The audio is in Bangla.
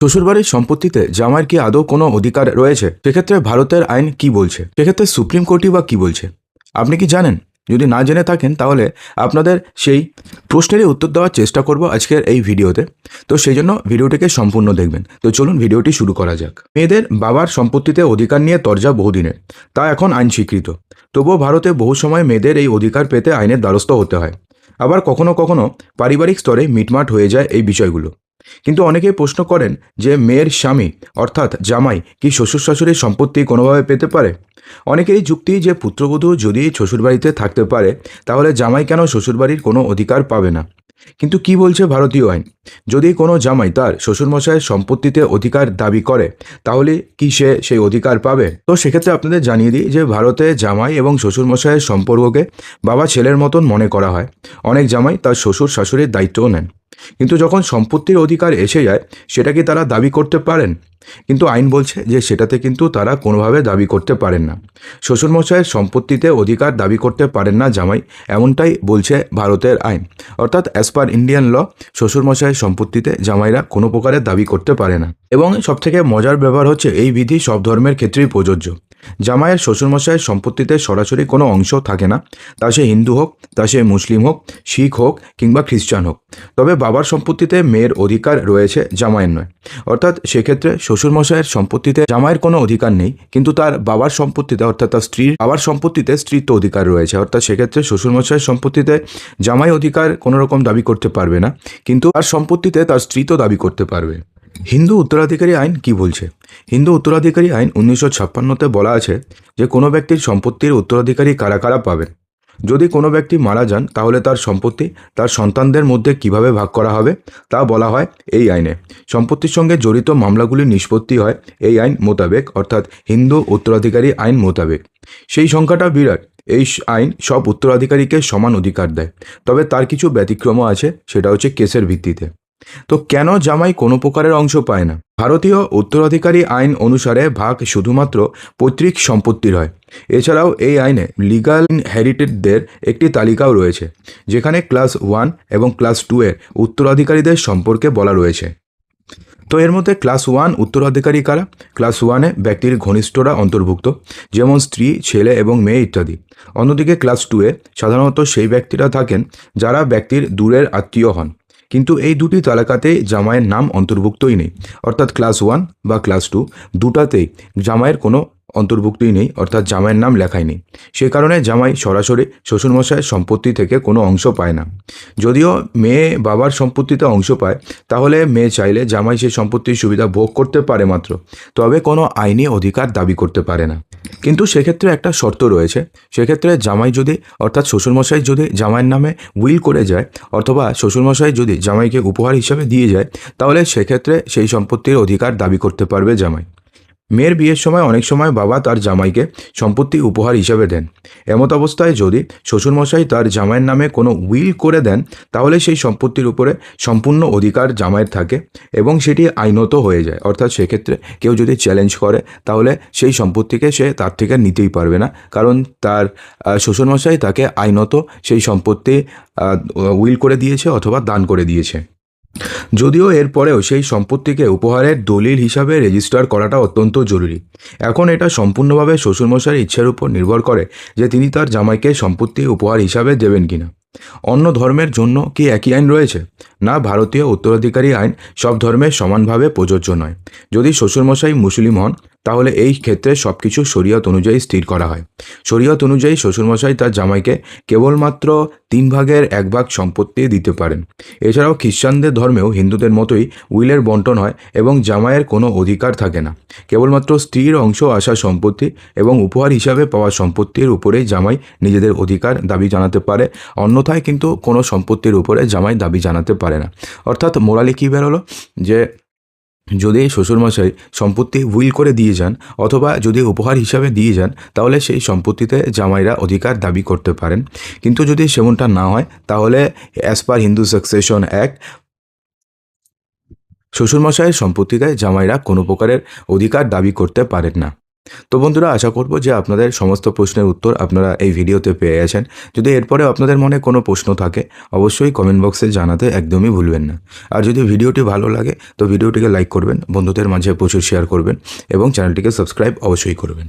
শ্বশুরবাড়ির সম্পত্তিতে জামাইয়ের কি আদৌ কোনো অধিকার রয়েছে? সেক্ষেত্রে ভারতের আইন কি বলছে? সেক্ষেত্রে সুপ্রিম কোর্টই বা কি বলছে? আপনি কি জানেন? যদি না জেনে থাকেন, তাহলে আপনাদের সেই প্রশ্নেরই উত্তর দেওয়ার চেষ্টা করব আজকের এই ভিডিওতে। তো সেই জন্য ভিডিওটিকে সম্পূর্ণ দেখবেন। তো চলুন ভিডিওটি শুরু করা যাক। মেয়েদের বাবার সম্পত্তিতে অধিকার নিয়ে তরজা বহুদিনের। তা এখন আইন স্বীকৃত। তবুও ভারতে বহু সময় মেয়েদের এই অধিকার পেতে আইনের দ্বারস্থ হতে হয়। আবার কখনো কখনো পারিবারিক স্তরে মিটমাট হয়ে যায় এই বিষয়গুলো। কিন্তু অনেকেই প্রশ্ন করেন যে মেয়ের স্বামী, অর্থাৎ জামাই, কি শ্বশুর শাশুড়ির সম্পত্তি কোনোভাবে পেতে পারে? অনেকেরই যুক্তি যে পুত্রবধূ যদি শ্বশুরবাড়িতে থাকতে পারে, তাহলে জামাই কেন শ্বশুরবাড়ির কোনো অধিকার পাবে না? কিন্তু কি বলছে ভারতীয় আইন? যদি কোনো জামাই তার শ্বশুরমশাইয়ের সম্পত্তিতে অধিকার দাবি করে, তাহলে কি সে সেই অধিকার পাবে? তো সেক্ষেত্রে আপনাদের জানিয়ে দিই যে ভারতে জামাই এবং শ্বশুরমশাইয়ের সম্পর্ককে বাবা ছেলের মতন মনে করা হয়। অনেক জামাই তার শ্বশুর শাশুড়ির দায়িত্বও নেন। কিন্তু যখন সম্পত্তির অধিকার এসে যায় সেটা কি তারা দাবি করতে পারেন। কিন্তু আইন বলছে যে সেটাতে কিন্তু তারা কোনোভাবে দাবি করতে পারেন না। শ্বশুরমশাইয়ের সম্পত্তিতে অধিকার দাবি করতে পারেন না জামাই, এমনটাই বলছে ভারতের আইন। অর্থাৎ অ্যাজ পার ইন্ডিয়ান ল শ্বশুরমশাইয়ের সম্পত্তিতে জামাইরা কোনো প্রকারের দাবি করতে পারে না। এবং সবথেকে মজার ব্যাপার হচ্ছে, এই বিধি সব ধর্মের ক্ষেত্রেই প্রযোজ্য। জামাইয়ের শ্বশুরমশাইয়ের সম্পত্তিতে সরাসরি কোনো অংশ থাকে না। তা সে হিন্দু হোক, তা সে মুসলিম হোক, শিখ হোক কিংবা খ্রিস্টান হোক। তবে বাবার সম্পত্তিতে মেয়ের অধিকার রয়েছে জামাইয়ের নয়। অর্থাৎ সেক্ষেত্রে শ্বশুরমশাইয়ের সম্পত্তিতে জামাইয়ের কোনো অধিকার নেই, কিন্তু তার বাবার সম্পত্তিতে অর্থাৎ তার স্ত্রীর বাবার সম্পত্তিতে স্ত্রীত্ব অধিকার রয়েছে। অর্থাৎ সেক্ষেত্রে শ্বশুরমশাইয়ের সম্পত্তিতে জামাই অধিকার কোনো রকম দাবি করতে পারবে না, কিন্তু তার সম্পত্তিতে তার স্ত্রী তো দাবি করতে পারবে। হিন্দু উত্তরাধিকারী আইন কি বলছে? হিন্দু উত্তরাধিকারী আইন উনিশশো ছাপ্পান্নতে বলা আছে যে কোনো ব্যক্তির সম্পত্তির উত্তরাধিকারী কারা কারা পাবেন। যদি কোনো ব্যক্তি মারা যান, তাহলে তার সম্পত্তি তার সন্তানদের মধ্যে কীভাবে ভাগ করা হবে তা বলা হয় এই আইনে। সম্পত্তির সঙ্গে জড়িত মামলাগুলির নিষ্পত্তি হয় এই আইন মোতাবেক, অর্থাৎ হিন্দু উত্তরাধিকারী আইন মোতাবেক। সেই সংখ্যাটা বিরাট। এই আইন সব উত্তরাধিকারীকে সমান অধিকার দেয়। তবে তার কিছু ব্যতিক্রমও আছে, সেটা হচ্ছে কেসের ভিত্তিতে। তো কেন জামাই কোনো প্রকারের অংশ পায় না? ভারতীয় উত্তরাধিকারী আইন অনুসারে ভাগ শুধুমাত্র পৈতৃক সম্পত্তির হয়। এছাড়াও এই আইনে লিগাল হেরিটেডদের একটি তালিকাও রয়েছে, যেখানে ক্লাস ওয়ান এবং ক্লাস টু এর উত্তরাধিকারীদের সম্পর্কে বলা রয়েছে। তো এর মধ্যে ক্লাস ওয়ান উত্তরাধিকারী কারা? ক্লাস ওয়ানে ব্যক্তির ঘনিষ্ঠরা অন্তর্ভুক্ত, যেমন স্ত্রী, ছেলে এবং মেয়ে ইত্যাদি। অন্যদিকে ক্লাস টুয়ে সাধারণত সেই ব্যক্তিরা থাকেন যারা ব্যক্তির দূরের আত্মীয় হন। কিন্তু এই দুটি তালাকাতে জামাইয়ের নাম অন্তর্ভুক্তই নেই। অর্থাৎ ক্লাস ওয়ান বা ক্লাস টু দুটাতেই জামাইয়ের কোনো অন্তর্ভুক্তই নেই, অর্থাৎ জামাইয়ের নাম লেখাই নেই। সে কারণে জামাই সরাসরি শ্বশুরমশাইয়ের সম্পত্তি থেকে কোনো অংশ পায় না। যদিও মেয়ে বাবার সম্পত্তিতে অংশ পায়, তাহলে মেয়ে চাইলে জামাই সেই সম্পত্তির সুবিধা ভোগ করতে পারে মাত্র, তবে কোনো আইনি অধিকার দাবি করতে পারে না। কিন্তু সেক্ষেত্রে একটা শর্ত রয়েছে। সেক্ষেত্রে জামাই যদি, অর্থাৎ শ্বশুরমশাই যদি জামাইয়ের নামে উইল করে যায়, অথবা শ্বশুরমশাই যদি জামাইকে উপহার হিসাবে দিয়ে যায়, তাহলে সেক্ষেত্রে সেই সম্পত্তির অধিকার দাবি করতে পারবে জামাই। মেয়ের বিয়ের সময় অনেক সময় বাবা তার জামাইকে সম্পত্তি উপহার হিসেবে দেন। এমত অবস্থায় যদি শ্বশুরমশাই তার জামাইয়ের নামে কোনো উইল করে দেন, তাহলে সেই সম্পত্তির উপরে সম্পূর্ণ অধিকার জামাইয়ের থাকে এবং সেটি আইনত হয়ে যায়। অর্থাৎ সেক্ষেত্রে কেউ যদি চ্যালেঞ্জ করে, তাহলে সেই সম্পত্তিকে সে তার থেকে নিতেই পারবে না। কারণ তার শ্বশুরমশাই তাকে আইনত সেই সম্পত্তি উইল করে দিয়েছে অথবা দান করে দিয়েছে। যদিও এরপরেও সেই সম্পত্তিকে উপহারের দলিল হিসাবে রেজিস্টার করাটা অত্যন্ত জরুরি। এখন এটা সম্পূর্ণভাবে শ্বশুরমশাইয়ের ইচ্ছার উপর নির্ভর করে যে তিনি তার জামাইকে সম্পত্তি উপহার হিসাবে দেবেন কিনা। অন্য ধর্মের জন্য কি একই আইন রয়েছে? না ভারতীয় উত্তরাধিকারী আইন সব ধর্মের সমানভাবে প্রযোজ্য নয়। যদি শ্বশুরমশাই মুসলিম হন, তাহলে এই ক্ষেত্রে সব কিছু শরীয়ত অনুযায়ী স্থির করা হয়। শরীয়ত অনুযায়ী শ্বশুরমশাই তার জামাইকে কেবলমাত্র তিন ভাগের এক ভাগ সম্পত্তি দিতে পারেন। এছাড়াও খ্রিস্টানদের ধর্মেও হিন্দুদের মতোই উইলের বন্টন হয় এবং জামাইয়ের কোনো অধিকার থাকে না। কেবলমাত্র স্ত্রীর অংশ আসা সম্পত্তি এবং উপহার হিসাবে পাওয়া সম্পত্তির উপরেই জামাই নিজেদের অধিকার দাবি জানাতে পারে। অন্যথায় কিন্তু কোনো সম্পত্তির উপরে জামাই দাবি জানাতে পারে। না। অর্থাৎ মোরালি কী বেরোলো? যে যদি শ্বশুরমশাই সম্পত্তি উইল করে দিয়ে যান অথবা যদি উপহার হিসাবে দিয়ে যান, তাহলে সেই সম্পত্তিতে জামাইরা অধিকার দাবি করতে পারেন। কিন্তু যদি সেমনটা না হয়, তাহলে as per Hindu succession act শ্বশুরমশাইয়ের সম্পত্তিতে জামাইরা কোনো প্রকারের অধিকার দাবি করতে পারেন না। তো বন্ধুরা, আশা করব যে আপনাদের সমস্ত প্রশ্নের উত্তর আপনারা এই ভিডিওতে পেয়ে গেছেন। যদি এরপরে আপনাদের মনে কোনো প্রশ্ন থাকে, অবশ্যই কমেন্ট বক্সে জানাতে একদমই ভুলবেন না। আর যদি ভিডিওটি ভালো লাগে, তো ভিডিওটিকে লাইক করবেন, বন্ধুদের মাঝে প্রচুর শেয়ার করবেন এবং চ্যানেলটিকে সাবস্ক্রাইব অবশ্যই করবেন।